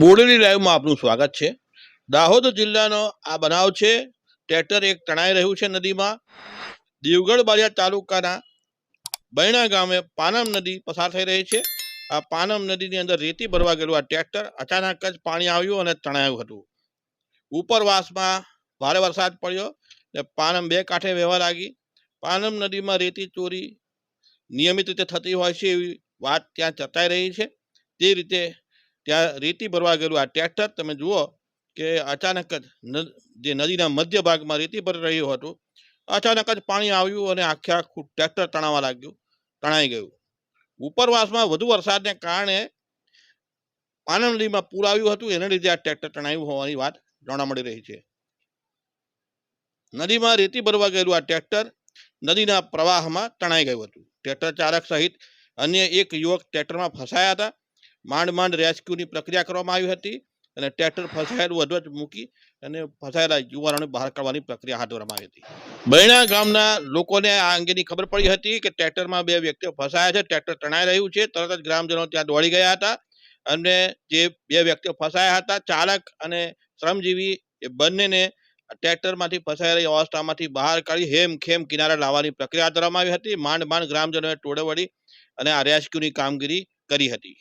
બોડેલી લાઈવમાં આપનું સ્વાગત છે. દાહોદ જિલ્લાનો આ બનાવ છે. ટ્રેક્ટર એક તણાઈ રહ્યું છે નદીમાં. દેવગઢ બારિયા તાલુકાના બૈણા ગામે પાનમ નદી પસાર થઈ રહી છે. આ પાનમ નદીની અંદર રેતી ભરવા ગયેલું આ ટ્રેક્ટર અચાનક જ પાણી આવ્યું અને તણાયું હતું. ઉપરવાસમાં ભારે વરસાદ પડ્યો ને પાનમ બે કાંઠે વહેવા લાગી. પાનમ નદીમાં રેતી ચોરી નિયમિત રીતે થતી હોય છે એવી વાત ત્યાં ચર્ચાઈ રહી છે. તે રીતે ત્યાં રેતી ભરવા ગયેલું. આ ટ્રેક્ટર, તમે જુઓ કે અચાનક જ જે નદીના મધ્ય ભાગમાં રેતી ભરી રહ્યું હતું, અચાનક જ પાણી આવ્યું અને આખે આખું ટ્રેક્ટર તણાવા લાગ્યું, તણાઈ ગયું. ઉપરવાસમાં વધુ વરસાદને કારણે પાનમ નદીમાં પૂર આવ્યું હતું. એને લીધે આ ટ્રેક્ટર તણાયું હોવાની વાત જાણવા મળી રહી છે. નદીમાં રેતી ભરવા ગયેલું આ ટ્રેક્ટર નદીના પ્રવાહમાં તણાઈ ગયું હતું. ટ્રેક્ટર ચાલક સહિત અન્ય એક યુવક ટ્રેક્ટરમાં ફસાયા હતા. માંડ માંડ રેસ્ક્યુની પ્રક્રિયા કરવામાં આવી હતી અને ટ્રેક્ટર ફસાયેલું અધવચ મૂકી અને ફસાયેલા યુવાનોને બહાર કાઢવાની પ્રક્રિયા હાથ ધરવામાં આવી હતી. બૈણા ગામના લોકોને આ અંગેની ખબર પડી હતી કે ટ્રેક્ટરમાં બે વ્યક્તિઓ ફસાયા છે, ટ્રેક્ટર તણાઈ રહ્યું છે, તરત જ ગ્રામજનો ત્યાં દોડી ગયા હતા અને જે બે વ્યક્તિઓ ફસાયા હતા, ચાલક અને શ્રમજીવી એ બંનેને ટ્રેક્ટરમાંથી ફસાયેલી અવસ્થામાંથી બહાર કાઢી હેમ ખેમ કિનારે લાવવાની પ્રક્રિયા હાથ ધરવામાં આવી હતી. માંડ માંડ ગ્રામજનોએ ટોળે વળી અને આ રેસ્ક્યુની કામગીરી કરી હતી.